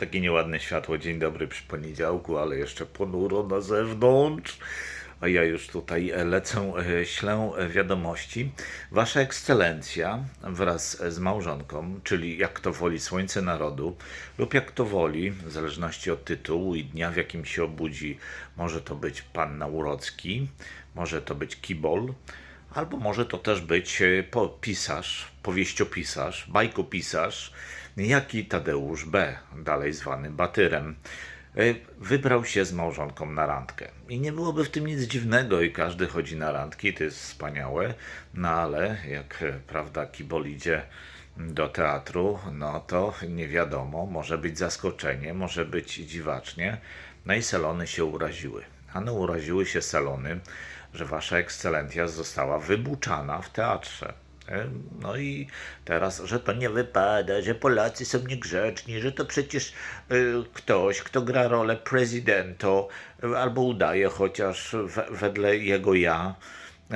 Takie nieładne światło. Dzień dobry przy poniedziałku, ale jeszcze ponuro na zewnątrz. A ja już tutaj e, lecę, e, ślę e, wiadomości. Wasza Ekscelencja wraz z małżonką, czyli jak to woli Słońce Narodu, lub jak to woli, w zależności od tytułu i dnia, w jakim się obudzi, może to być pan Naurocki, może to być Kibol, albo może to też być e, pisarz, powieściopisarz, bajkopisarz, jaki Tadeusz B., dalej zwany Batyrem. E, Wybrał się z małżonką na randkę. I nie byłoby w tym nic dziwnego, i każdy chodzi na randki, to jest wspaniałe, no ale jak e, prawda Kibol idzie do teatru, no to nie wiadomo, może być zaskoczenie, może być dziwacznie. No i salony się uraziły. Ano uraziły się salony, że wasza ekscelencja została wybuczana w teatrze. E, No i teraz, że to nie wypada, że Polacy są niegrzeczni, że to przecież e, ktoś, kto gra rolę prezydento, e, albo udaje chociaż we, wedle jego ja,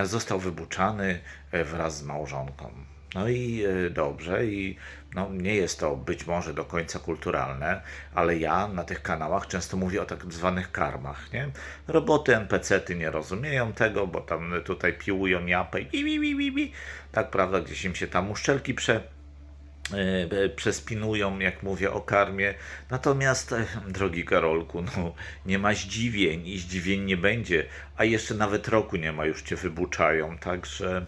został wybuczany wraz z małżonką. No i e, dobrze, i no, nie jest to być może do końca kulturalne, ale ja na tych kanałach często mówię o tak zwanych karmach, nie? Roboty NPC-ty nie rozumieją tego, bo tam tutaj piłują japę i bi, bi, bi, bi, tak prawda, gdzieś im się tam uszczelki prze, e, przespinują, jak mówię o karmie. Natomiast, e, drogi Karolku, no, nie ma zdziwień i zdziwień nie będzie, a jeszcze nawet roku nie ma, już cię wybuczają, także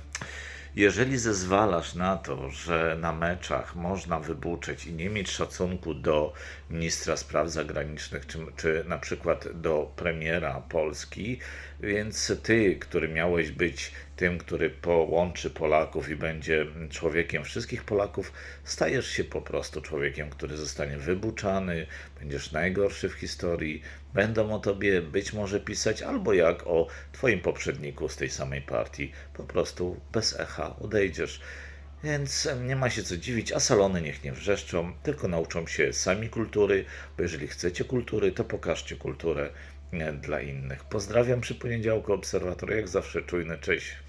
jeżeli zezwalasz na to, że na meczach można wybuczyć i nie mieć szacunku do ministra spraw zagranicznych, czy, czy na przykład do premiera Polski, więc ty, który miałeś być tym, który połączy Polaków i będzie człowiekiem wszystkich Polaków, stajesz się po prostu człowiekiem, który zostanie wybuczany, będziesz najgorszy w historii, będą o tobie być może pisać, albo jak o twoim poprzedniku z tej samej partii, po prostu bez echa odejdziesz. Więc nie ma się co dziwić, a salony niech nie wrzeszczą, tylko nauczą się sami kultury, bo jeżeli chcecie kultury, to pokażcie kulturę e, dla innych. Pozdrawiam przy poniedziałku obserwator, jak zawsze czujny, cześć.